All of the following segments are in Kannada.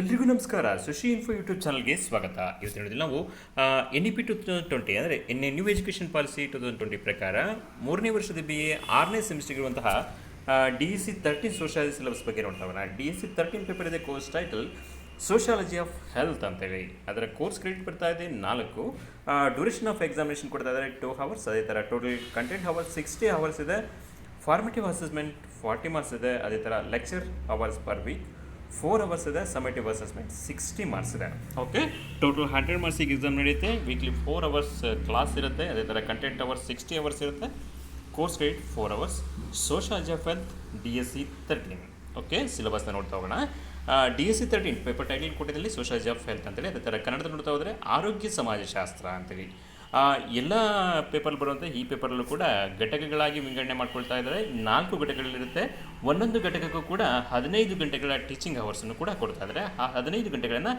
ಎಲ್ರಿಗೂ ನಮಸ್ಕಾರ. ಸುಶಿ ಇನ್ಫೋ ಯೂಟ್ಯೂಬ್ ಚಾನಲ್ಗೆ ಸ್ವಾಗತ. ಇವತ್ತು ಹೇಳಿದ್ರೆ ನಾವು N E P two thousand twenty ಅಂದರೆ N A new education policy two thousand twenty ಪ್ರಕಾರ ಮೂರನೇ ವರ್ಷದ ಬಿ ಎ ಆರನೇ ಸೆಮಿಸ್ಟರ್ ಇರುವಂತಹ D S C thirteen sociology syllabus ಬಗ್ಗೆ ನೋಡ್ತಾವಲ್ಲ. D S C thirteen paper ಇದೆ course title sociology of health ಅಂತೇಳಿ. ಅದರ ಕೋರ್ಸ್ ಕ್ರೆಡಿಟ್ ಬರ್ತಾ ಇದೆ ನಾಲ್ಕು. ಡ್ಯೂರೇಷನ್ ಆಫ್ ಎಕ್ಸಾಮಿನೇಷನ್ ಕೊಡ್ತಾ ಇದ್ದಾರೆ ಟೂ ಅವರ್ಸ್ ಅದೇ ಥರ total content hours sixty hours ಇದೆ. ಫಾರ್ಮೇಟಿವ್ ಅಸೆಸ್ಮೆಂಟ್ ಫಾರ್ಟಿ ಮಾರ್ಕ್ಸ್ ಇದೆ. ಅದೇ ಥರ lecture hours per week four hours ಇದೆ ಸಮೇಟಿವ್ ಅಸೆಸ್ಮೆಂಟ್ ಸಿಕ್ಸ್ಟಿ ಮಾರ್ಕ್ಸ್ ಇದೆ. ಓಕೆ ಟೋಟಲ್ ಹಂಡ್ರೆಡ್ ಮಾರ್ಕ್ಸಿಗೆ ಎಕ್ಸಾಮ್ ನಡೆಯುತ್ತೆ ವೀಕ್ಲಿ ಫೋರ್ ಅವರ್ಸ್ ಕ್ಲಾಸ್ ಇರುತ್ತೆ, ಅದೇ ಥರ ಕಂಟೆಂಟ್ ಅವರ್ಸ್ ಸಿಕ್ಸ್ಟಿ ಅವರ್ಸ್ ಇರುತ್ತೆ course credit four hours sociology of health D S C thirteen okay ಸಿಲೆಬಸ್ನ ನೋಡ್ತಾ ಹೋಗೋಣ. D S C thirteen paper title ಕೊಟ್ಟಿದ್ದಲ್ಲಿ sociology of health ಅಂತೇಳಿ, ಅದೇ ಥರ ಕನ್ನಡದಲ್ಲಿ ನೋಡ್ತಾ ಹೋದರೆ ಆರೋಗ್ಯ ಸಮಾಜಶಾಸ್ತ್ರ ಅಂತೇಳಿ. ಎಲ್ಲ ಪೇಪರ್ ಬರುವಂಥ ಈ ಪೇಪರಲ್ಲೂ ಕೂಡ ಘಟಕಗಳಾಗಿ ವಿಂಗಡಣೆ ಮಾಡ್ಕೊಳ್ತಾ ಇದ್ದಾರೆ. ನಾಲ್ಕು ಘಟಕಗಳಿರುತ್ತೆ. ಒಂದೊಂದು ಘಟಕಕ್ಕೂ ಕೂಡ ಹದಿನೈದು ಗಂಟೆಗಳ ಟೀಚಿಂಗ್ ಅವರ್ಸನ್ನು ಕೂಡ ಕೊಡ್ತಾ ಇದ್ದಾರೆ. ಆ ಹದಿನೈದು ಗಂಟೆಗಳನ್ನು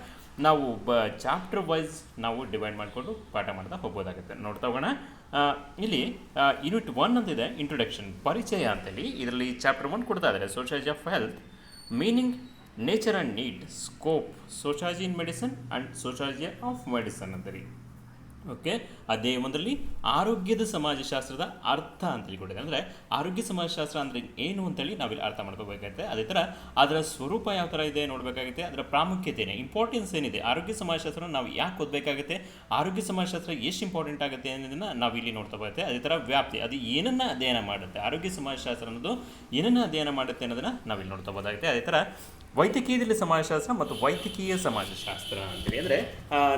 ನಾವು ಬ ಚಾಪ್ಟರ್ ವೈಸ್ ನಾವು ಡಿವೈಡ್ ಮಾಡಿಕೊಂಡು ಪಾಠ ಮಾಡ್ತಾ ಹೋಗ್ಬೋದಾಗುತ್ತೆ. ನೋಡ್ತಾ ಹೋಗೋಣ. ಇಲ್ಲಿ ಯೂನಿಟ್ ಒನ್ ಅಂತಿದೆ ಇಂಟ್ರೊಡಕ್ಷನ್ ಪರಿಚಯ ಅಂತೇಳಿ. ಇದರಲ್ಲಿ ಚಾಪ್ಟರ್ ಒನ್ ಕೊಡ್ತಾ ಇದ್ದಾರೆ. Sociology of health meaning nature and need scope sociology in medicine and sociology of medicine ಅಂತೇಳಿ. ಓಕೆ ಅದೇ ಒಂದರಲ್ಲಿ ಆರೋಗ್ಯದ ಸಮಾಜಶಾಸ್ತ್ರದ ಅರ್ಥ ಅಂತ ಕೊಟ್ಟಿದೆ ಅಂದರೆ ಆರೋಗ್ಯ ಸಮಾಜಶಾಸ್ತ್ರ ಅಂದರೆ ಏನು ಅಂತೇಳಿ ನಾವಿಲ್ಲಿ ಅರ್ಥ ಮಾಡ್ಕೋಬೇಕಾಗುತ್ತೆ. ಅದೇ ಥರ ಅದರ ಸ್ವರೂಪ ಯಾವ ಥರ ಇದೆ ನೋಡಬೇಕಾಗುತ್ತೆ. ಅದರ ಪ್ರಾಮುಖ್ಯತೆ ಏನೇ ಇಂಪಾರ್ಟೆನ್ಸ್ ಏನಿದೆ, ಆರೋಗ್ಯ ಸಮಾಜಶಾಸ್ತ್ರ ನಾವು ಯಾಕೆ ಓದಬೇಕಾಗುತ್ತೆ, ಆರೋಗ್ಯ ಸಮಾಜಶಾಸ್ತ್ರ ಎಷ್ಟು ಇಂಪಾರ್ಟೆಂಟ್ ಆಗುತ್ತೆ ಅನ್ನೋದನ್ನು ನಾವು ಇಲ್ಲಿ ನೋಡ್ತಾ ಬರುತ್ತೆ ಅದೇ ಥರ ವ್ಯಾಪ್ತಿ, ಅದು ಏನನ್ನ ಅಧ್ಯಯನ ಮಾಡುತ್ತೆ, ಆರೋಗ್ಯ ಸಮಾಜಶಾಸ್ತ್ರ ಅನ್ನೋದು ಏನನ್ನ ಅಧ್ಯಯನ ಮಾಡುತ್ತೆ ಅನ್ನೋದನ್ನು ನಾವಿಲ್ಲಿ ನೋಡ್ತಾ ಬೋದಾಗುತ್ತೆ ಅದೇ ಥರ ವೈದ್ಯಕೀಯದಲ್ಲಿ ಸಮಾಜಶಾಸ್ತ್ರ ಮತ್ತು ವೈದ್ಯಕೀಯ ಸಮಾಜಶಾಸ್ತ್ರ ಅಂತೇಳಿ. ಅಂದರೆ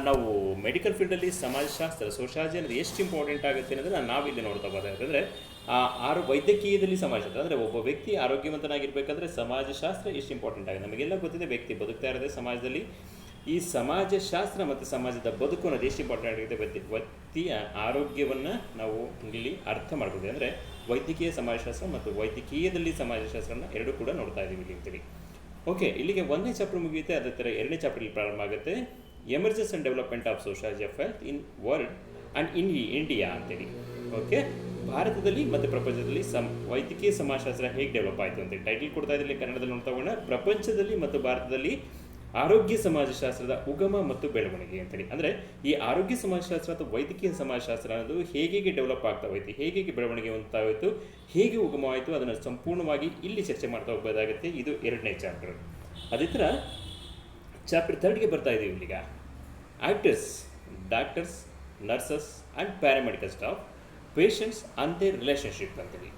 ನಾವು ಮೆಡಿಕಲ್ ಫೀಲ್ಡಲ್ಲಿ ಸಮಾಜಶಾಸ್ತ್ರ ಸೋಷಾಲಜಿ ಅನ್ನೋದು ಎಷ್ಟು ಇಂಪಾರ್ಟೆಂಟ್ ಆಗುತ್ತೆ ಅನ್ನೋದನ್ನ ನಾವಿಲ್ಲಿ ನೋಡ್ತಾ ಅಂದರೆ ಆರು ವೈದ್ಯಕೀಯದಲ್ಲಿ ಸಮಾಜಶಾಸ್ತ್ರ. ಅಂದರೆ ಒಬ್ಬ ವ್ಯಕ್ತಿ ಆರೋಗ್ಯವಂತನಾಗಿರ್ಬೇಕಾದ್ರೆ ಸಮಾಜಶಾಸ್ತ್ರ ಎಷ್ಟು ಇಂಪಾರ್ಟೆಂಟ್ ಆಗಿದೆ. ನಮಗೆಲ್ಲ ಗೊತ್ತಿದೆ, ವ್ಯಕ್ತಿ ಬದುಕ್ತಾ ಇರೋದೇ ಸಮಾಜದಲ್ಲಿ. ಈ ಸಮಾಜಶಾಸ್ತ್ರ ಮತ್ತು ಸಮಾಜದ ಬದುಕು ಅನ್ನೋದು ಎಷ್ಟು ಇಂಪಾರ್ಟೆಂಟ್ ಆಗಿದೆ ವ್ಯಕ್ತಿ, ವ್ಯಕ್ತಿಯ ಆರೋಗ್ಯವನ್ನು ನಾವು ಇಲ್ಲಿ ಅರ್ಥ ಮಾಡ್ಬೋದು ಅಂದರೆ ವೈದ್ಯಕೀಯ ಸಮಾಜಶಾಸ್ತ್ರ ಮತ್ತು ವೈದ್ಯಕೀಯದಲ್ಲಿ ಸಮಾಜಶಾಸ್ತ್ರನ ಎರಡೂ ಕೂಡ ನೋಡ್ತಾ ಇದ್ದೀವಿ ಇಲ್ಲಿ ಅಂತೇಳಿ. ಓಕೆ ಇಲ್ಲಿಗೆ ಒಂದನೇ ಚಾಪ್ಟರ್ ಮುಗಿಯುತ್ತೆ, ಅದೇ ಥರ ಎರಡನೇ ಚಾಪ್ಟರ್ ಪ್ರಾರಂಭ ಆಗುತ್ತೆ. Emergence and development of sociology of health in world and in India ಅಂತೇಳಿ. ಓಕೆ ಭಾರತದಲ್ಲಿ ಮತ್ತು ಪ್ರಪಂಚದಲ್ಲಿ ಸಮ್ ವೈದ್ಯಕೀಯ ಸಮಾಜಶಾಸ್ತ್ರ ಹೇಗೆ ಡೆವಲಪ್ ಆಯಿತು ಅಂತ ಟೈಟಲ್ ಕೊಡ್ತಾ ಇದ್ದಲ್ಲಿ ಕನ್ನಡದಲ್ಲಿ ನೋಡ್ತಾ ಹೋಗೋಣ. ಪ್ರಪಂಚದಲ್ಲಿ ಮತ್ತು ಭಾರತದಲ್ಲಿ ಆರೋಗ್ಯ ಸಮಾಜಶಾಸ್ತ್ರದ ಉಗಮ ಮತ್ತು ಬೆಳವಣಿಗೆ ಅಂತೇಳಿ. ಅಂದರೆ ಈ ಆರೋಗ್ಯ ಸಮಾಜಶಾಸ್ತ್ರ ಅಥವಾ ವೈದ್ಯಕೀಯ ಸಮಾಜಶಾಸ್ತ್ರ ಅನ್ನೋದು ಹೇಗೆ ಡೆವಲಪ್ ಆಗ್ತಾ ಹೋಯ್ತು, ಹೇಗೆ ಬೆಳವಣಿಗೆ ಹೊಂದ್ತಾ ಹೋಯ್ತು, ಹೇಗೆ ಉಗಮವಾಯಿತು ಅದನ್ನು ಸಂಪೂರ್ಣವಾಗಿ ಇಲ್ಲಿ ಚರ್ಚೆ ಮಾಡ್ತಾ ಹೋಗ್ಬೋದಾಗುತ್ತೆ. ಇದು ಎರಡನೇ ಚಾಪ್ಟರ್ ಅದೇ ಥರ ಚಾಪ್ಟರ್ ಥರ್ಡ್ಗೆ ಬರ್ತಾ ಇದ್ದೀವಿ ಇಲ್ಲಿಗ actors doctors nurses and paramedical staff patients and their relationship ಅಂತೇಳಿ.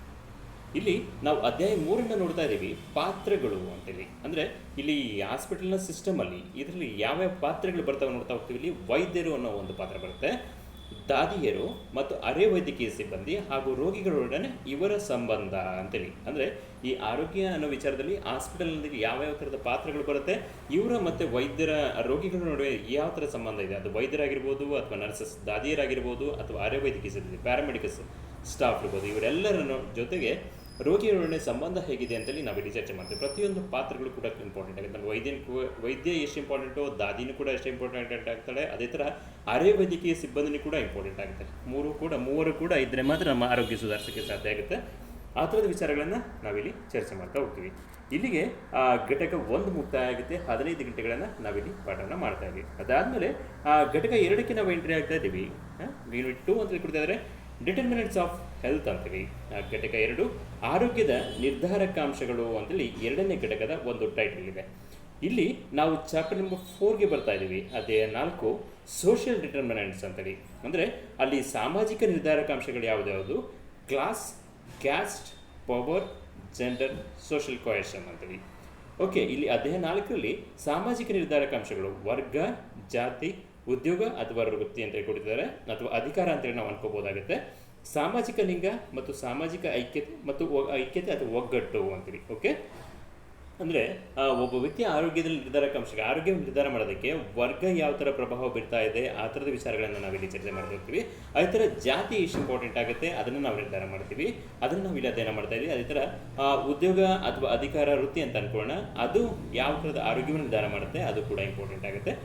ಇಲ್ಲಿ ನಾವು ಅಧ್ಯಾಯ ಮೂರನ್ನ ನೋಡ್ತಾ ಇದ್ದೀವಿ, ಪಾತ್ರೆಗಳು ಅಂತೇಳಿ. ಅಂದರೆ ಇಲ್ಲಿ ಹಾಸ್ಪಿಟಲ್ನ ಸಿಸ್ಟಮಲ್ಲಿ ಇದರಲ್ಲಿ ಯಾವ್ಯಾವ ಪಾತ್ರೆಗಳು ಬರ್ತಾವೆ ನೋಡ್ತಾ ಹೋಗ್ತೀವಿ. ಇಲ್ಲಿ ವೈದ್ಯರು ಅನ್ನೋ ಒಂದು ಪಾತ್ರ ಬರುತ್ತೆ. ದಾದಿಯರು ಮತ್ತು ಅರೆ ವೈದ್ಯಕೀಯ ಸಿಬ್ಬಂದಿ ಹಾಗೂ ರೋಗಿಗಳೊಡನೆ ಇವರ ಸಂಬಂಧ ಅಂತೇಳಿ. ಅಂದರೆ ಈ ಆರೋಗ್ಯ ಅನ್ನೋ ವಿಚಾರದಲ್ಲಿ ಹಾಸ್ಪಿಟಲ್ನೊಂದಿಗೆ ಯಾವ್ಯಾವ ಥರದ ಪಾತ್ರಗಳು ಬರುತ್ತೆ, ಇವರ ಮತ್ತು ವೈದ್ಯರ ರೋಗಿಗಳ ನಡುವೆ ಯಾವ ಥರ ಸಂಬಂಧ ಇದೆ? ಅದು ವೈದ್ಯರಾಗಿರ್ಬೋದು ಅಥವಾ ನರ್ಸಸ್ ದಾದಿಯರಾಗಿರ್ಬೋದು ಅಥವಾ ಅರೆ ವೈದ್ಯಕೀಯ ಸಿಬ್ಬಂದಿ ಪ್ಯಾರಾಮೆಡಿಕಲ್ಸ್ ಸ್ಟಾಫ್ ಇರ್ಬೋದು ಇವರೆಲ್ಲರ ಜೊತೆಗೆ ರೋಗಿಗಳೊಡನೆ ಸಂಬಂಧ ಹೇಗಿದೆ ಅಂತೇಳಿ ನಾವಿಲ್ಲಿ ಚರ್ಚೆ ಮಾಡ್ತೀವಿ. ಪ್ರತಿಯೊಂದು ಪಾತ್ರಗಳು ಕೂಡ ಇಂಪಾರ್ಟೆಂಟ್ ಆಗುತ್ತೆ ನಮ್ಮ ವೈದ್ಯನ ವೈದ್ಯ ಎಷ್ಟು ಇಂಪಾರ್ಟೆಂಟು ದಾದಿನೂ ಕೂಡ ಎಷ್ಟು ಇಂಪಾರ್ಟೆಂಟ್ ಆಗ್ತಾಳೆ. ಅದೇ ಥರ ಅರೆ ವೈದ್ಯಕೀಯ ಸಿಬ್ಬಂದಿನೂ ಕೂಡ ಇಂಪಾರ್ಟೆಂಟ್ ಆಗುತ್ತೆ ಮೂರು ಕೂಡ, ಮೂವರು ಕೂಡ ಇದ್ದರೆ ಮಾತ್ರ ನಮ್ಮ ಆರೋಗ್ಯ ಸುಧಾರಿಸೋಕ್ಕೆ ಸಾಧ್ಯ ಆಗುತ್ತೆ. ಆ ಥರದ ವಿಚಾರಗಳನ್ನು ನಾವಿಲ್ಲಿ ಚರ್ಚೆ ಮಾಡ್ತಾ ಹೋಗ್ತೀವಿ. ಇಲ್ಲಿಗೆ, ಆ, ಘಟಕ ಒಂದು ಮುಕ್ತಾಯ ಆಗುತ್ತೆ. ಹದಿನೈದು ಗಂಟೆಗಳನ್ನು ನಾವಿಲ್ಲಿ ಪಾಠವನ್ನು ಮಾಡ್ತಾ ಇದ್ದೀವಿ. ಅದಾದಮೇಲೆ, ಆ, ಘಟಕ ಎರಡಕ್ಕೆ ನಾವು ಎಂಟ್ರಿ ಆಗ್ತಾ ಇದ್ದೀವಿ. ಯೂನಿಟ್ ಟು ಅಂತ ಕೊಡ್ತಾ ಇದ್ದಾರೆ ಡಿಟರ್ಮಿನೆಂಟ್ಸ್ ಆಫ್ ಹೆಲ್ತ್ ಅಂತೀವಿ ಘಟಕ ಎರಡು, ಆರೋಗ್ಯದ ನಿರ್ಧಾರಕಾಂಶಗಳು ಅಂತೇಳಿ ಎರಡನೇ ಘಟಕದ ಒಂದು ಟೈಟಲ್ ಇದೆ. ಇಲ್ಲಿ ನಾವು ಚಾಪ್ಟರ್ ನಂಬರ್ ಫೋರ್ಗೆ ಬರ್ತಾ ಇದ್ದೀವಿ. ಅದೇ ನಾಲ್ಕು ಸೋಷಿಯಲ್ ಡಿಟರ್ಮಿನೆಂಟ್ಸ್ ಅಂತೇಳಿ ಅಂದರೆ ಅಲ್ಲಿ ಸಾಮಾಜಿಕ ನಿರ್ಧಾರಕಾಂಶಗಳು ಯಾವುದ್ಯಾವುದು class caste power gender social cohesion ಅಂತೇಳಿ ಓಕೆ ಇಲ್ಲಿ ಅಧ್ಯಾಯ ನಾಲ್ಕರಲ್ಲಿ ಸಾಮಾಜಿಕ ನಿರ್ಧಾರಕಾಂಶಗಳು, ವರ್ಗ, ಜಾತಿ ಉದ್ಯೋಗ ಅಥವಾ ವೃತ್ತಿ ಅಂತ ಹೇಳಿ ಕೊಟ್ಟಿದ್ದಾರೆ. ಅಥವಾ ಅಧಿಕಾರ ಅಂತೇಳಿ ನಾವು ಅನ್ಕೋಬೋದಾಗುತ್ತೆ. ಸಾಮಾಜಿಕ ಲಿಂಗ ಮತ್ತು ಸಾಮಾಜಿಕ ಐಕ್ಯತೆ ಮತ್ತು ಐಕ್ಯತೆ ಅಥವಾ ಒಗ್ಗಟ್ಟು ಅಂತೇಳಿ ಓಕೆ? ಅಂದರೆ ಒಬ್ಬ ವ್ಯಕ್ತಿ ಆರೋಗ್ಯದಲ್ಲಿ ನಿರ್ಧಾರಕಾಂಶ ಆರೋಗ್ಯ ನಿರ್ಧಾರ ಮಾಡೋದಕ್ಕೆ ವರ್ಗ ಯಾವ ಥರ ಪ್ರಭಾವ ಬೀರ್ತಾ ಇದೆ, ಆ ಥರದ ವಿಚಾರಗಳನ್ನು ನಾವಿಲ್ಲಿ ಚರ್ಚೆ ಮಾಡ್ತಾ ಹೋಗ್ತೀವಿ. ಅದೇ ಥರ ಜಾತಿ ಇಷ್ಟು ಇಂಪಾರ್ಟೆಂಟ್ ಆಗುತ್ತೆ, ಅದನ್ನು ನಾವು ನಿರ್ಧಾರ ಮಾಡ್ತೀವಿ. ಅದನ್ನು ನಾವು ಇಲ್ಲಿ ಅಧ್ಯಯನ ಮಾಡ್ತಾ ಇದ್ದೀವಿ ಅದೇ ಥರ ಉದ್ಯೋಗ ಅಥವಾ ಅಧಿಕಾರ, ವೃತ್ತಿ ಅಂತ ಅನ್ಕೊಳ್ಳೋಣ. ಅದು ಯಾವ ಥರದ ಆರೋಗ್ಯವನ್ನು ನಿರ್ಧಾರ ಮಾಡುತ್ತೆ, ಅದು ಕೂಡ ಇಂಪಾರ್ಟೆಂಟ್ ಆಗುತ್ತೆ.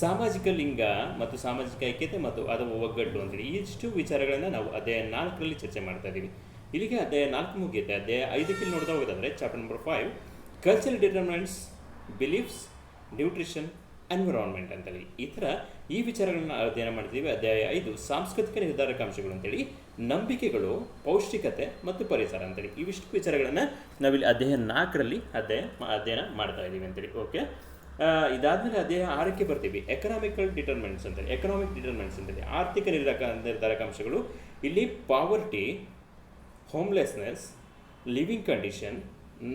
ಸಾಮಾಜಿಕ ಲಿಂಗ ಮತ್ತು ಸಾಮಾಜಿಕ ಐಕ್ಯತೆ ಮತ್ತು ಅದು ಒಗ್ಗಟ್ಟು ಅಂತೇಳಿ ಇಷ್ಟು ವಿಚಾರಗಳನ್ನು ನಾವು ಅಧ್ಯಾಯ ನಾಲ್ಕರಲ್ಲಿ ಚರ್ಚೆ ಮಾಡ್ತಾ ಇದ್ದೀವಿ. ಇಲ್ಲಿಗೆ ಅಧ್ಯಾಯ ನಾಲ್ಕು ಮುಗಿಯುತ್ತೆ. ಅಧ್ಯಾಯ ಐದಕ್ಕೆ ನೋಡ್ತಾ ಹೋಗೋದಾದ್ರೆ chapter number five cultural determinants beliefs nutrition environment ಅಂತೇಳಿ. ಈ ಥರ ಈ ವಿಚಾರಗಳನ್ನ ಅಧ್ಯಯನ ಮಾಡ್ತೀವಿ. ಅಧ್ಯಾಯ ಐದು, ಸಾಂಸ್ಕೃತಿಕ ನಿರ್ಧಾರಕ ಅಂಶಗಳು ಅಂತೇಳಿ, ನಂಬಿಕೆಗಳು, ಪೌಷ್ಟಿಕತೆ ಮತ್ತು ಪರಿಸರ ಅಂತೇಳಿ. ಇವಿಷ್ಟು ವಿಚಾರಗಳನ್ನು ನಾವಿಲ್ಲಿ ಅಧ್ಯಾಯ ನಾಲ್ಕರಲ್ಲಿ ಅಧ್ಯಯನ ಅಧ್ಯಯನ ಮಾಡ್ತಾ ಇದ್ದೀವಿ ಅಂತೇಳಿ. ಓಕೆ ಇದಾದಮೇಲೆ ಅದೇ ಆರಕ್ಕೆ ಬರ್ತೀವಿ. ಎಕನಾಮಿಕಲ್ ಡಿಟರ್ಮೆಂಟ್ಸ್ ಅಂತೇಳಿ. ಎಕನಾಮಿಕ್ ಡಿಟರ್ಮೆಂಟ್ಸ್ ಅಂತೇಳಿ. ಆರ್ಥಿಕ ನಿರ್ಧಾರಕ ನಿರ್ಧಾರಕ ಅಂಶಗಳು ಇಲ್ಲಿ poverty homelessness living condition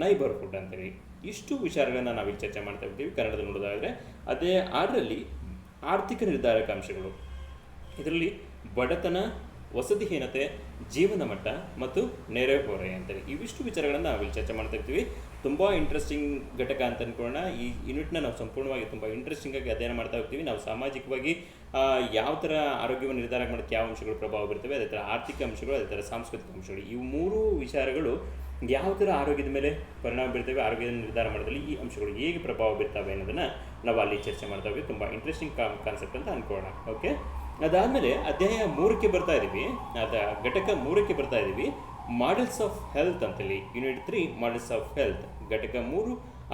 neighbourhood ಅಂತೇಳಿ. ಇಷ್ಟು ವಿಚಾರಗಳನ್ನು ನಾವಿಲ್ಲಿ ಚರ್ಚೆ ಮಾಡ್ತಾ ಇರ್ತೀವಿ ಕನ್ನಡದಲ್ಲಿ ನೋಡೋದಾದರೆ ಅದೇ ಆರರಲ್ಲಿ ಆರ್ಥಿಕ ನಿರ್ಧಾರಕಾಂಶಗಳು. ಇದರಲ್ಲಿ ಬಡತನ ವಸತಿಹೀನತೆ, ಜೀವನ ಮಟ್ಟ ಮತ್ತು ನೆರೆಹೊರೆ ಅಂತೇಳಿ ಇವಿಷ್ಟು ವಿಚಾರಗಳನ್ನು ಇಲ್ಲಿ ಚರ್ಚೆ ಮಾಡ್ತಾ ಇರ್ತೀವಿ. ತುಂಬ ಇಂಟ್ರೆಸ್ಟಿಂಗ್ ಘಟಕ ಅಂತ ಅನ್ಕೊಳ್ಳೋಣ. ಈ ಯೂನಿಟ್ನ ನಾವು ಸಂಪೂರ್ಣವಾಗಿ ತುಂಬ ಇಂಟ್ರೆಸ್ಟಿಂಗಾಗಿ ಅಧ್ಯಯನ ಮಾಡ್ತಾ ಹೋಗ್ತೀವಿ. ನಾವು ಸಾಮಾಜಿಕವಾಗಿ ಯಾವ ಥರ ಆರೋಗ್ಯವನ್ನು ನಿರ್ಧಾರ ಮಾಡೋಕ್ಕೆ ಯಾವ ಅಂಶಗಳು ಪ್ರಭಾವ ಬೀರ್ತವೆ, ಅದೇ ಥರ ಆರ್ಥಿಕ ಅಂಶಗಳು, ಅದೇ ಥರ ಸಾಂಸ್ಕೃತಿಕ ಅಂಶಗಳು. ಇವು ಮೂರು ವಿಚಾರಗಳು ಯಾವ ಥರ ಆರೋಗ್ಯದ ಮೇಲೆ ಪರಿಣಾಮ ಬೀರ್ತವೆ, ಆರೋಗ್ಯದ ನಿರ್ಧಾರ ಮಾಡೋದ್ರಲ್ಲಿ ಈ ಅಂಶಗಳು ಹೇಗೆ ಪ್ರಭಾವ ಬೀರ್ತವೆ ಅನ್ನೋದನ್ನು ನಾವು ಅಲ್ಲಿ ಚರ್ಚೆ ಮಾಡ್ತಾ ಹೋಗಿ ತುಂಬ ಇಂಟ್ರೆಸ್ಟಿಂಗ್ ಕಾನ್ಸೆಪ್ಟ್ ಅಂತ ಅನ್ಕೊಳ್ಳೋಣ. ಓಕೆ ಅದಾದಮೇಲೆ ಅಧ್ಯಾಯ ಮೂರಕ್ಕೆ ಬರ್ತಾ ಇದ್ದೀವಿ ಅದ ಘಟಕ ಮೂರಕ್ಕೆ ಬರ್ತಾ ಇದ್ದೀವಿ ಮಾಡೆಲ್ಸ್ ಆಫ್ ಹೆಲ್ತ್ ಅಂತೇಳಿ unit three models of health ಘಟಕ ಮೂರು,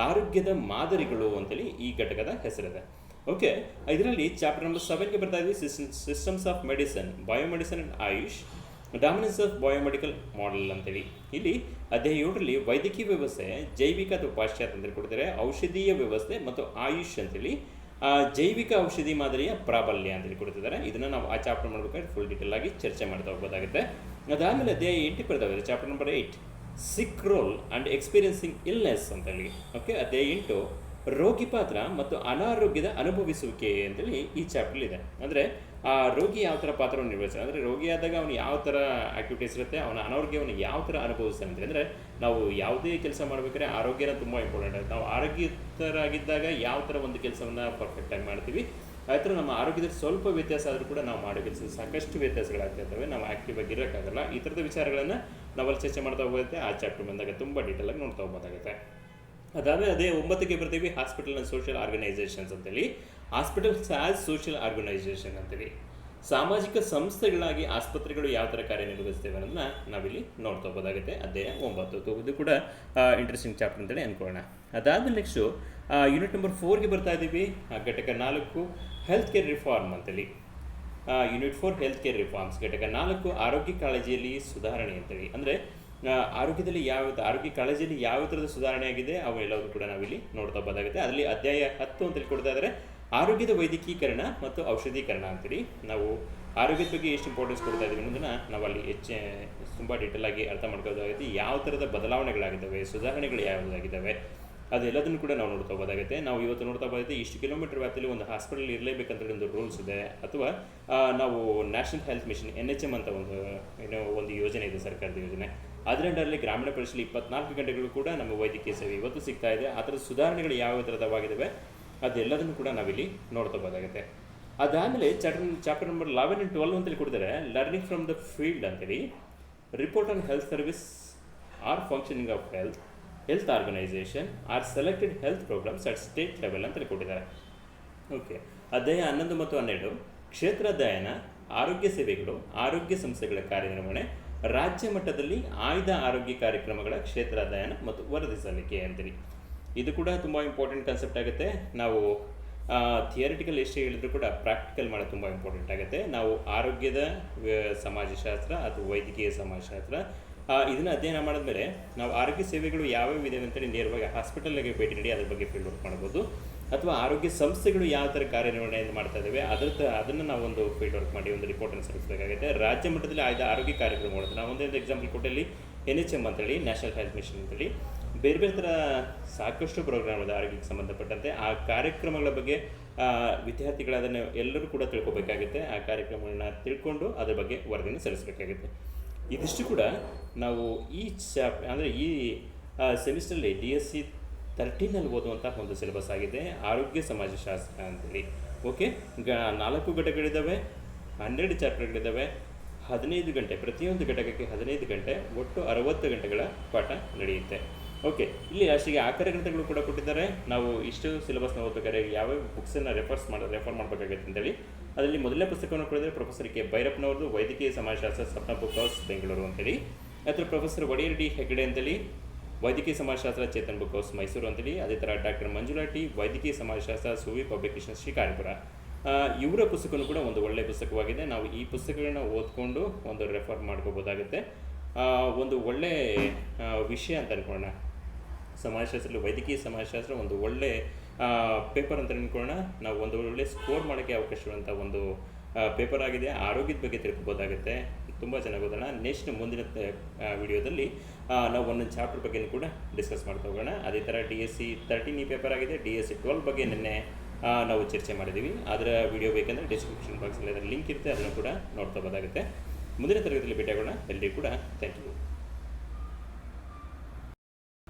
ಆರೋಗ್ಯದ ಮಾದರಿಗಳು ಅಂತೇಳಿ ಈ ಘಟಕದ ಹೆಸರಿದೆ. ಓಕೆ ಇದರಲ್ಲಿ ಚಾಪ್ಟರ್ ನಂಬರ್ ಸೆವೆನ್ಗೆ ಬರ್ತಾ system systems of medicine biomedicine and AYUSH dominance of biomedical model ಅಂತೇಳಿ. ಇಲ್ಲಿ ಅಧ್ಯಾಯ ಏಳರಲ್ಲಿ ವೈದ್ಯಕೀಯ ವ್ಯವಸ್ಥೆ, ಜೈವಿಕ ಅಥವಾ ಪಾಶ್ಚಾತ್ಯ ಅಂತೇಳಿ ಕೊಡ್ತಾರೆ, ಔಷಧೀಯ ವ್ಯವಸ್ಥೆ ಮತ್ತು ಆಯುಷ್ ಅಂತೇಳಿ. ಆ, ಜೈವಿಕ ಔಷಧಿ ಮಾದರಿಯ ಪ್ರಾಬಲ್ಯ ಅಂತ ಹೇಳಿ ಕೊಡ್ತಿದ್ದಾರೆ. ಇದನ್ನು ನಾವು ಆ ಚಾಪ್ಟರ್ ಮಾಡ್ಬೇಕಾದ್ರೆ ಫುಲ್ ಡೀಟೇಲ್ ಆಗಿ ಚರ್ಚೆ ಮಾಡ್ತಾ ಹೋಗ್ಬೋದಾಗುತ್ತೆ. ಅದಾದಮೇಲೆ ಅಧ್ಯಾಯ ಎಂಟಿಗೆ ಬರ್ತಾವೆ chapter number eight sick role and experiencing illness ಅಂತ ಹೇಳಿ. ಓಕೆ ಅಧ್ಯಾಯ ಎಂಟು. ರೋಗಿ ಪಾತ್ರ ಮತ್ತು ಅನಾರೋಗ್ಯದ ಅನುಭವಿಸುವಿಕೆ ಅಂತೇಳಿ ಈ ಚಾಪ್ಟರ್ ಇದೆ. ಅಂದರೆ ಆ ರೋಗಿ ಯಾವ ಥರ ಪಾತ್ರವನ್ನು ನಿರ್ವಹಿಸ್ತಾರೆ ಅಂದರೆ ರೋಗಿಯಾದಾಗ ಅವನು ಯಾವ ಥರ ಆಕ್ಟಿವಿಟೀಸ್ ಇರುತ್ತೆ, ಅವನ ಅನಾರೋಗ್ಯವನ್ನು ಯಾವ ಥರ ಅನುಭವಿಸ್ತಾನೆ ಅಂದರೆ ನಾವು ಯಾವುದೇ ಕೆಲಸ ಮಾಡಬೇಕಾದ್ರೆ ಆರೋಗ್ಯನ ತುಂಬ ಇಂಪಾರ್ಟೆಂಟ್ ಆಗುತ್ತೆ. ನಾವು ಆರೋಗ್ಯತರಾಗಿದ್ದಾಗ ಯಾವ ಥರ ಒಂದು ಕೆಲಸವನ್ನು ಪರ್ಫೆಕ್ಟಾಗಿ ಮಾಡ್ತೀವಿ, ಆ ನಮ್ಮ ಆರೋಗ್ಯದಲ್ಲಿ ಸ್ವಲ್ಪ ವ್ಯತ್ಯಾಸ ಆದರೂ ಕೂಡ ನಾವು ಮಾಡೋ ಕೆಲಸ ಸಾಕಷ್ಟು ವ್ಯತ್ಯಾಸಗಳಾಗ್ತಿರ್ತವೆ ನಾವು ಆಕ್ಟಿವ್ ಆಗಿ ಇರೋಕ್ಕಾಗಲ್ಲ. ಈ ಥರದ ವಿಚಾರಗಳನ್ನು ನಾವಲ್ಲಿ ಚರ್ಚೆ ಮಾಡ್ತಾ ಹೋಗುತ್ತೆ. ಆ ಚಾಪ್ಟರ್ ಬಂದಾಗ ತುಂಬ ಡೀಟೇಲಾಗಿ ನೋಡ್ತಾ ಹೋಗ್ಬೋದಾಗುತ್ತೆ. ಅದಾದಮೇಲೆ ಅದೇ ಒಂಬತ್ತಕ್ಕೆ ಬರ್ತೀವಿ ಹಾಸ್ಪಿಟಲ್ ಆ್ಯಂಡ್ ಸೋಷಿಯಲ್ ಆರ್ಗನೈಸೇಷನ್ಸ್ ಅಂತೇಳಿ. ಹಾಸ್ಪಿಟಲ್ಸ್ ಆ್ಯಸ್ ಸೋಷಿಯಲ್ ಆರ್ಗನೈಸೇಷನ್ ಅಂತೇಳಿ. ಸಾಮಾಜಿಕ ಸಂಸ್ಥೆಗಳಾಗಿ ಆಸ್ಪತ್ರೆಗಳು ಯಾವ ಥರ ಕಾರ್ಯನಿರ್ವಹಿಸ್ತೇವೆ ಅನ್ನೋದನ್ನ ನಾವಿಲ್ಲಿ ನೋಡ್ತಾ ಹೋಗೋದಾಗುತ್ತೆ. ಅದೇ ಒಂಬತ್ತು. ಇದು ಕೂಡ ಇಂಟ್ರೆಸ್ಟಿಂಗ್ ಚಾಪ್ಟರ್ ಅಂತೇಳಿ ಅಂದ್ಕೊಳ್ಳೋಣ ಅದಾದ ನೆಕ್ಸ್ಟು ಯೂನಿಟ್ ನಂಬರ್ ಫೋರ್ಗೆ ಬರ್ತಾ ಇದ್ದೀವಿ. ಘಟಕ ನಾಲ್ಕು ಹೆಲ್ತ್ ಕೇರ್ ರಿಫಾರ್ಮ್ ಅಂತೇಳಿ. Unit four health care reforms ಘಟಕ ನಾಲ್ಕು, ಆರೋಗ್ಯ ಕಾಳಜಿಯಲ್ಲಿ ಸುಧಾರಣೆ ಅಂತೇಳಿ. ಅಂದರೆ ಆರೋಗ್ಯದಲ್ಲಿ ಯಾವ ಆರೋಗ್ಯ ಕಾಳಜಿಯಲ್ಲಿ ಯಾವ ಥರದ ಸುಧಾರಣೆ ಆಗಿದೆ ಅವೆಲ್ಲವೂ ಕೂಡ ನಾವಿಲ್ಲಿ ನೋಡ್ತಾ ಬಂದಾಗುತ್ತೆ. ಅದರಲ್ಲಿ ಅಧ್ಯಾಯ ಹತ್ತು ಅಂತೇಳಿ ಕೊಡ್ತಾ ಇದ್ದಾರೆ ಆರೋಗ್ಯದ ವೈದ್ಯಕೀಕರಣ ಮತ್ತು ಔಷಧೀಕರಣ ಅಂತೇಳಿ ನಾವು ಆರೋಗ್ಯದ ಬಗ್ಗೆ ಎಷ್ಟು ಇಂಪಾರ್ಟೆನ್ಸ್ ಕೊಡ್ತಾ ಇದ್ದೀವಿ ಅನ್ನೋದನ್ನ ನಾವು ಅಲ್ಲಿ ಹೆಚ್ಚು ತುಂಬ ಡೀಟೇಲ್ ಆಗಿ ಅರ್ಥ ಮಾಡ್ಕೋದಾಗುತ್ತೆ ಯಾವ ಥರದ ಬದಲಾವಣೆಗಳಾಗಿದ್ದಾವೆ, ಸುಧಾರಣೆಗಳು ಯಾವುದಾಗಿದ್ದಾವೆ, ಅದೆಲ್ಲದನ್ನು ಕೂಡ ನಾವು ನೋಡ್ತಾ ಹೋಗೋದಾಗುತ್ತೆ ನಾವು ಇವತ್ತು ನೋಡ್ತಾ ಬಂದಿದ್ದೆ ಇಷ್ಟು ಕಿಲೋಮೀಟರ್ ವ್ಯಾಪ್ತಿಯಲ್ಲಿ ಒಂದು ಹಾಸ್ಪಿಟಲ್ ಇರಲೇಬೇಕಂತ ಒಂದು ರೂಲ್ಸ್ ಇದೆ. ಅಥವಾ ನಾವು national health mission N H M ಅಂತ ಒಂದು, ಏನೋ ಒಂದು ಯೋಜನೆ ಇದೆ ಸರ್ಕಾರದ ಯೋಜನೆ. ಅದರ ಅಂಡರಲ್ಲಿ ಗ್ರಾಮೀಣ ಪ್ರದೇಶದಲ್ಲಿ ಇಪ್ಪತ್ನಾಲ್ಕು ಗಂಟೆಗಳು ಕೂಡ ನಮ್ಮ ವೈದ್ಯಕೀಯ ಸೇವೆ ಇವತ್ತು ಸಿಗ್ತಾ ಇದೆ. ಥರದ ಸುಧಾರಣೆಗಳು ಯಾವ ಥರದವಾಗಿದ್ದಾವೆ ಅದೆಲ್ಲದನ್ನು ಕೂಡ ನಾವಿಲ್ಲಿ ನೋಡ್ಕೋಬೋದಾಗುತ್ತೆ ಅದಾದಮೇಲೆ chapter chapter number eleven and twelve ಅಂತೇಳಿ ಕೊಡ್ತಾರೆ. ಲರ್ನಿಂಗ್ ಫ್ರಮ್ ದ ಫೀಲ್ಡ್ ಅಂತೇಳಿ. Report on health service or functioning of health health organisation or selected health programmes at state level ಅಂತೇಳಿ ಕೊಟ್ಟಿದ್ದಾರೆ. ಓಕೆ ಅಧ್ಯಾಯ ಹನ್ನೊಂದು ಮತ್ತು ಹನ್ನೆರಡು. ಕ್ಷೇತ್ರ ಅಧ್ಯಯನ ಆರೋಗ್ಯ ಸೇವೆಗಳು, ಆರೋಗ್ಯ ಸಂಸ್ಥೆಗಳ ಕಾರ್ಯನಿರ್ವಹಣೆ ರಾಜ್ಯ ಮಟ್ಟದಲ್ಲಿ ಆಯ್ದ ಆರೋಗ್ಯ ಕಾರ್ಯಕ್ರಮಗಳ ಕ್ಷೇತ್ರ ಅಧ್ಯಯನ ಮತ್ತು ವರದಿ ಸಲ್ಲಿಕೆ ಅಂತೀರಿ ಇದು ಕೂಡ ತುಂಬ ಇಂಪಾರ್ಟೆಂಟ್ ಕಾನ್ಸೆಪ್ಟ್ ಆಗುತ್ತೆ. ನಾವು ಥಿಯರಿಟಿಕಲ್ ಎಷ್ಟೇ ಹೇಳಿದ್ರು ಕೂಡ ಪ್ರಾಕ್ಟಿಕಲ್ ಮಾಡೋದು ತುಂಬ ಇಂಪಾರ್ಟೆಂಟ್ ಆಗುತ್ತೆ. ನಾವು ಆರೋಗ್ಯದ ಸಮಾಜಶಾಸ್ತ್ರ ಅಥವಾ ವೈದ್ಯಕೀಯ ಸಮಾಜಶಾಸ್ತ್ರ ಇದನ್ನು ಅಧ್ಯಯನ ಮಾಡಿದ್ಮೇಲೆ ನಾವು ಆರೋಗ್ಯ ಸೇವೆಗಳು ಯಾವ್ಯಾವ ಇದೆ ಅಂತೇಳಿ ನೇರವಾಗಿ ಹಾಸ್ಪಿಟಲ್ಗೆ ಭೇಟಿ ನೀಡಿ ಅದ್ರ ಬಗ್ಗೆ ಫೀಲ್ಡ್ ವರ್ಕ್ ಮಾಡ್ಬೋದು ಅಥವಾ ಆರೋಗ್ಯ ಸಂಸ್ಥೆಗಳು ಯಾವ ಥರ ಕಾರ್ಯನಿರ್ವಹಣೆಯನ್ನು ಮಾಡ್ತಾ ಇದ್ದಾವೆ ಅದರ ಅದನ್ನು ನಾವು ಒಂದು ಫೀಲ್ಡ್ ವರ್ಕ್ ಮಾಡಿ ಒಂದು ರಿಪೋರ್ಟನ್ನು ಸಲ್ಲಿಸಬೇಕಾಗುತ್ತೆ. ರಾಜ್ಯ ಮಟ್ಟದಲ್ಲಿ ಆಯ್ದ ಆರೋಗ್ಯ ಕಾರ್ಯಕ್ರಮಗಳು ನಾವು ಒಂದೊಂದು ಎಕ್ಸಾಂಪಲ್ ಕೊಟ್ಟಲ್ಲಿ ಎನ್ ಎಚ್ ಎಂ ಅಂತೇಳಿ ನ್ಯಾಷನಲ್ ಹೆಲ್ತ್ ಮಿಷನ್ ಅಂತೇಳಿ ಬೇರೆ ಬೇರೆ ಥರ ಸಾಕಷ್ಟು ಪ್ರೋಗ್ರಾಮ್ ಇದೆ ಆರೋಗ್ಯಕ್ಕೆ ಸಂಬಂಧಪಟ್ಟಂತೆ. ಆ ಕಾರ್ಯಕ್ರಮಗಳ ಬಗ್ಗೆ ವಿದ್ಯಾರ್ಥಿಗಳು ಅದನ್ನು ಎಲ್ಲರೂ ಕೂಡ ತಿಳ್ಕೊಬೇಕಾಗುತ್ತೆ. ಆ ಕಾರ್ಯಕ್ರಮಗಳನ್ನ ತಿಳ್ಕೊಂಡು ಅದ್ರ ಬಗ್ಗೆ ವರದಿಯನ್ನು ಸಲ್ಲಿಸಬೇಕಾಗುತ್ತೆ. ಇದಿಷ್ಟು ಕೂಡ ನಾವು ಈ ಚಾಪ್, ಅಂದರೆ ಈ ಸೆಮಿಸ್ಟ್ರಲ್ಲಿ ಡಿ ಎಸ್ ಸಿ ತರ್ಟೀನಲ್ಲಿ ಓದುವಂಥ ಒಂದು ಸಿಲೆಬಸ್ ಆಗಿದೆ. ಆರೋಗ್ಯ ಸಮಾಜಶಾಸ್ತ್ರ ಅಂತೇಳಿ. ಓಕೆ ಗ, ನಾಲ್ಕು ಘಟಕಗಳಿದ್ದಾವೆ ಹನ್ನೆರಡು ಚಾಪ್ಟರ್ಗಳಿದ್ದಾವೆ ಹದಿನೈದು ಗಂಟೆ, ಪ್ರತಿಯೊಂದು ಘಟಕಕ್ಕೆ ಹದಿನೈದು ಗಂಟೆ, ಒಟ್ಟು ಅರವತ್ತು ಗಂಟೆಗಳ ಪಾಠ ನಡೆಯುತ್ತೆ. ಓಕೆ ಇಲ್ಲಿ ಅಷ್ಟಿಗೆ ಆಕರ ಗ್ರಂಥಗಳು ಕೂಡ ಕೊಟ್ಟಿದ್ದಾರೆ. ನಾವು ಇಷ್ಟು ಸಿಲೆಬಸ್ನ ಓದಬೇಕಾದ್ರೆ ಯಾವ್ಯಾವ ಬುಕ್ಸನ್ನು ರೆಫರ್ಸ್ ಮಾಡಿ ರೆಫರ್ ಮಾಡಬೇಕಾಗುತ್ತೆ ಅಂತೇಳಿ. ಅದರಲ್ಲಿ ಮೊದಲನೇ ಪುಸ್ತಕವನ್ನು ಕೊಡಿದರೆ ಪ್ರೊಫೆಸರ್ ಕೆ. ಭೈರಪ್ಪನವ್ರದ್ದು ವೈದ್ಯಕೀಯ ಸಮಾಜಶಾಸ್ತ್ರ ಸಪ್ನ ಬುಕ್ ಹೌಸ್ ಬೆಂಗಳೂರು ಅಂತೇಳಿ. ಅಥವಾ ಪ್ರೊಫೆಸರ್ ಒಡೆಯರ್ ಡಿ. ಹೆಗಡೆ ಅಂತೇಳಿ. ವೈದ್ಯಕೀಯ ಸಮಾಜಶಾಸ್ತ್ರ ಚೇತನ್ ಬುಕ್ ಹೌಸ್ ಮೈಸೂರು ಅಂತೇಳಿ. ಅದೇ ಥರ ಡಾಕ್ಟರ್ ಮಂಜುಳಾ ಟಿ ವೈದ್ಯಕೀಯ ಸಮಾಜಶಾಸ್ತ್ರ ಸುವಿ ಪಬ್ಲಿಕೇಶನ್ ಶಿಕಾರಿಪುರ ಇವರ ಪುಸ್ತಕನೂ ಕೂಡ ಒಂದು ಒಳ್ಳೆಯ ಪುಸ್ತಕವಾಗಿದೆ. ನಾವು ಈ ಪುಸ್ತಕಗಳನ್ನ ಓದ್ಕೊಂಡು ಒಂದು ರೆಫರ್ ಮಾಡ್ಕೋಬೋದಾಗುತ್ತೆ. ಒಂದು ಒಳ್ಳೆ ವಿಷಯ ಅಂತ ಅನ್ಕೊಳ್ಳೋಣ. ಸಮಾಜಶಾಸ್ತ್ರ ವೈದ್ಯಕೀಯ ಸಮಾಜಶಾಸ್ತ್ರ ಒಂದು ಒಳ್ಳೆ ಪೇಪರ್ ಅಂತ ಅನ್ಕೊಳ್ಳೋಣ. ನಾವು ಒಂದು ಒಳ್ಳೆ ಸ್ಕೋರ್ ಮಾಡೋಕ್ಕೆ ಅವಕಾಶ ಇರುವಂಥ ಒಂದು ಪೇಪರ್ ಆಗಿದೆ. ಆರೋಗ್ಯದ ಬಗ್ಗೆ ತಿಳ್ಕೊಬೋದಾಗುತ್ತೆ. ತುಂಬ ಚೆನ್ನಾಗಿ ಓದೋಣ ನೆಕ್ಸ್ಟ್ ಮುಂದಿನ ವಿಡಿಯೋದಲ್ಲಿ ನಾವು ಒಂದೊಂದು ಚಾಪ್ಟರ್ ಬಗ್ಗೆ ಕೂಡ ಡಿಸ್ಕಸ್ ಮಾಡ್ತಾ ಹೋಗೋಣ. ಅದೇ ಥರ ಡಿ ಎಸ್ ಸಿ ತರ್ಟೀನ್ ಈ ಪೇಪರ್ ಆಗಿದೆ. ಡಿ ಎಸ್ ಸಿ ಟ್ವೆಲ್ ಬಗ್ಗೆ ನಿನ್ನೆ ನಾವು ಚರ್ಚೆ ಮಾಡಿದ್ದೀವಿ ಅದರ ವಿಡಿಯೋ ಬೇಕಂದರೆ ಡಿಸ್ಕ್ರಿಪ್ಷನ್ ಬಾಕ್ಸಲ್ಲಿ ಅದರ ಲಿಂಕ್ ಇರುತ್ತೆ. ಅದನ್ನು ಕೂಡ ನೋಡ್ಕೋಬೋದಾಗುತ್ತೆ ಮುಂದಿನ ತರಗತಿಯಲ್ಲಿ ಭೇಟಿಯಾಗೋಣ. ಎಲ್ಲರಿಗೂ ಕೂಡ ಥ್ಯಾಂಕ್ ಯು